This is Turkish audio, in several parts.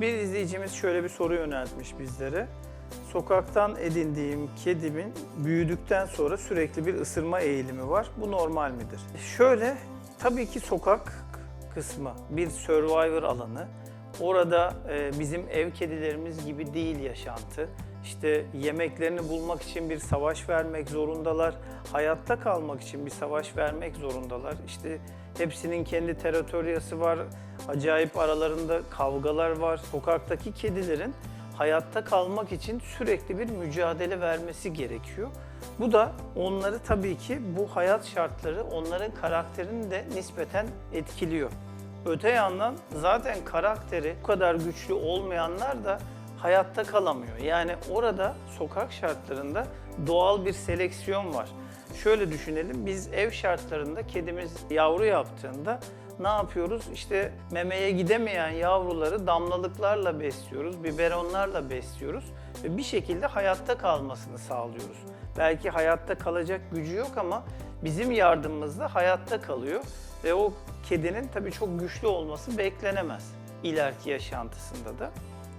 Bir izleyicimiz şöyle bir soru yöneltmiş bizlere. Sokaktan edindiğim kedimin büyüdükten sonra sürekli bir ısırma eğilimi var. Bu normal midir? Şöyle, tabii ki sokak kısmı bir survivor alanı. Orada e, bizim ev kedilerimiz gibi değil yaşantı. İşte yemeklerini bulmak için bir savaş vermek zorundalar. Hayatta kalmak için bir savaş vermek zorundalar. İşte hepsinin kendi teritoryası var. Acayip aralarında kavgalar var. Sokaktaki kedilerin hayatta kalmak için sürekli bir mücadele vermesi gerekiyor. Bu da onları tabii ki bu hayat şartları onların karakterini de nispeten etkiliyor. Öte yandan zaten karakteri bu kadar güçlü olmayanlar da hayatta kalamıyor. Yani orada sokak şartlarında doğal bir seleksiyon var. Şöyle düşünelim, biz ev şartlarında kedimiz yavru yaptığında ne yapıyoruz? İşte memeye gidemeyen yavruları damlalıklarla besliyoruz, biberonlarla besliyoruz ve bir şekilde hayatta kalmasını sağlıyoruz. Belki hayatta kalacak gücü yok ama bizim yardımımızla hayatta kalıyor ve o kedinin tabii çok güçlü olması beklenemez ileriki yaşantısında da.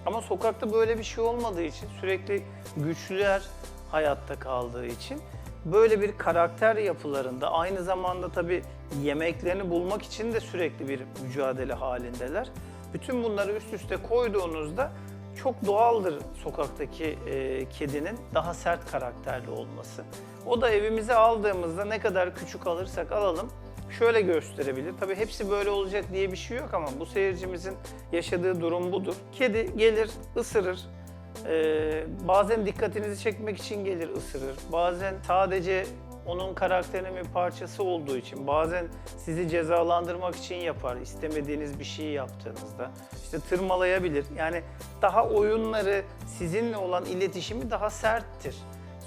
Ama sokakta böyle bir şey olmadığı için sürekli güçlüler hayatta kaldığı için böyle bir karakter yapılarında aynı zamanda tabii yemeklerini bulmak için de sürekli bir mücadele halindeler. Bütün bunları üst üste koyduğunuzda çok doğaldır sokaktaki e, kedinin daha sert karakterli olması. O da evimize aldığımızda ne kadar küçük alırsak alalım şöyle gösterebilir. Tabii hepsi böyle olacak diye bir şey yok ama bu seyircimizin yaşadığı durum budur. Kedi gelir, ısırır. Ee, bazen dikkatinizi çekmek için gelir ısırır. Bazen sadece onun karakterinin bir parçası olduğu için, bazen sizi cezalandırmak için yapar istemediğiniz bir şeyi yaptığınızda. İşte tırmalayabilir. Yani daha oyunları, sizinle olan iletişimi daha serttir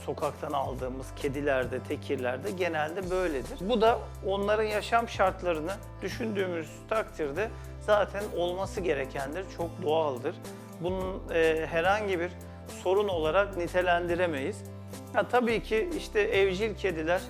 sokaktan aldığımız kedilerde, tekirlerde genelde böyledir. Bu da onların yaşam şartlarını düşündüğümüz takdirde zaten olması gerekendir, çok doğaldır. Bunun e, herhangi bir sorun olarak nitelendiremeyiz. Ha, tabii ki işte evcil kediler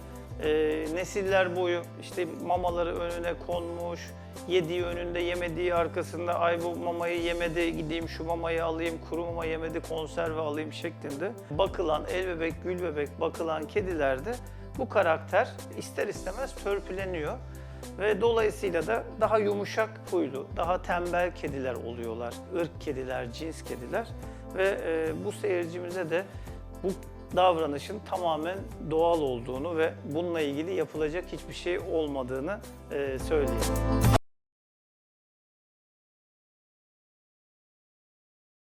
e, nesiller boyu işte mamaları önüne konmuş, yediği önünde yemediği arkasında ay bu mamayı yemedi gideyim şu mamayı alayım kuru mama yemedi konserve alayım şeklinde bakılan el bebek gül bebek bakılan kedilerde bu karakter ister istemez törpüleniyor ve dolayısıyla da daha yumuşak huylu, daha tembel kediler oluyorlar. Irk kediler, cins kediler ve e, bu seyircimize de bu davranışın tamamen doğal olduğunu ve bununla ilgili yapılacak hiçbir şey olmadığını e, söyleyeyim.